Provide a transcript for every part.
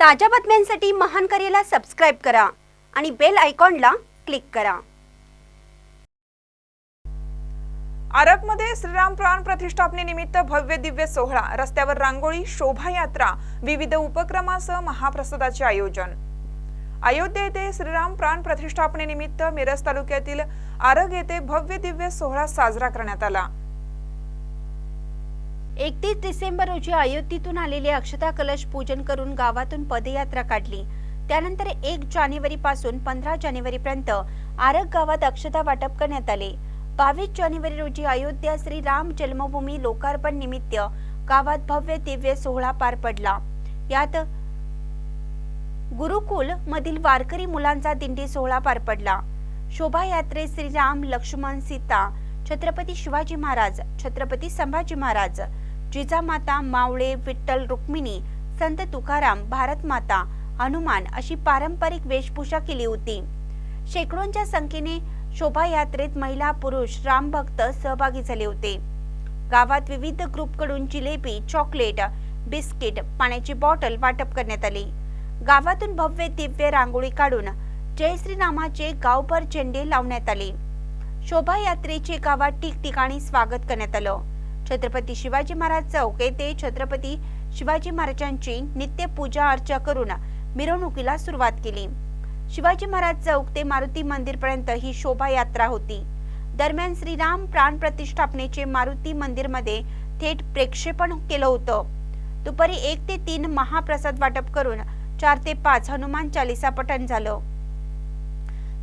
ताज्या बातम्यांसाठी महान करेला सबस्क्राईब करा आणि बेल आयकॉनला क्लिक करा. आरगमध्ये श्रीराम प्राण प्रतिष्ठापनेनिमित्त भव्य दिव्य सोहळा रस्त्यावर रांगोळी शोभायात्रा विविध उपक्रमासह महाप्रसादाचे आयोजन. अयोध्या येथे श्रीराम प्राण प्रतिष्ठापनेनिमित्त मिरज तालुक्यातील आरग येथे भव्य दिव्य सोहळा साजरा करण्यात आला. एकतीस डिसेंबर रोजी अयोध्येतून आलेले अक्षता कलश पूजन करून गावातून पदयात्रा काढली. त्यानंतर एक जानेवारी पासून पंधरा जानेवारी पर्यंत आरग गावात अक्षता वाटप करण्यात आले. बावीस जानेवारी रोजी अयोध्या श्री राम जन्मभूमी लोकार्पण निमित्त गावात भव्य दिव्य सोहळा पार पडला. यात गुरुकुल मधील वारकरी मुलांचा दिंडी सोहळा पार पडला. शोभायात्रेत श्रीराम लक्ष्मण सीता छत्रपती शिवाजी महाराज छत्रपती संभाजी महाराज जिजामाता मावळे विठ्ठल रुक्मिणी संत तुकाराम भारतमाता हनुमान अशी पारंपरिक वेशभूषा केली होती. शेकडोंच्या संख्येने शोभायात्रेत महिला पुरुष रामभक्त सहभागी झाले होते. गावात विविध ग्रुपकडून जिलेबी चॉकलेट बिस्किट पाण्याची बॉटल वाटप करण्यात आली. गावातून भव्य दिव्य रांगोळी काढून जय श्रीरामाचे गावभर झेंडे लावण्यात आले. शोभायात्रेचे गावात ठिकठिकाणी स्वागत करण्यात आलं. छत्रपती शिवाजी महाराज चौक येथे छत्रपती शिवाजी महाराजांची नित्य पूजा अर्चा करून मिरवणुकीला सुरुवात केली. शिवाजी महाराज चौक ते मारुती मंदिर पर्यंत ही शोभायात्रा होती. दरम्यान श्रीराम प्राण प्रतिष्ठापनेचे मारुती मंदिरमध्ये थेट प्रेक्षेपण केलं होतं. दुपारी एक ते तीन महाप्रसाद वाटप करून चार ते पाच हनुमान चालिसा पठण झालं.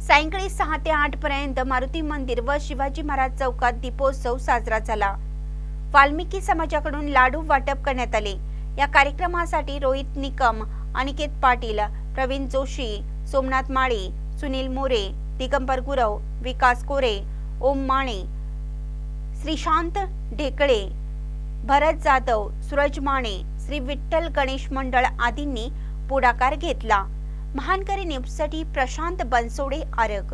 सायंकाळी सहा ते आठ पर्यंत मारुती मंदिर व शिवाजी महाराज चौकात दीपोत्सव साजरा झाला. वाल्मिकी समाजाकडून लाडू वाटप करण्यात आले. या कार्यक्रमासाठी रोहित निकम अनिकेत पाटील प्रवीण जोशी सोमनाथ माळी सुनील मोरे दिगंबर गुरव विकास कोरे ओम माने श्रीशांत ढेकळे भरत जाधव सूरज माने श्री विठ्ठल गणेश मंडळ आदींनी पुढाकार घेतला. महानकरी न्यूजसाठी प्रशांत बनसोडे आरग.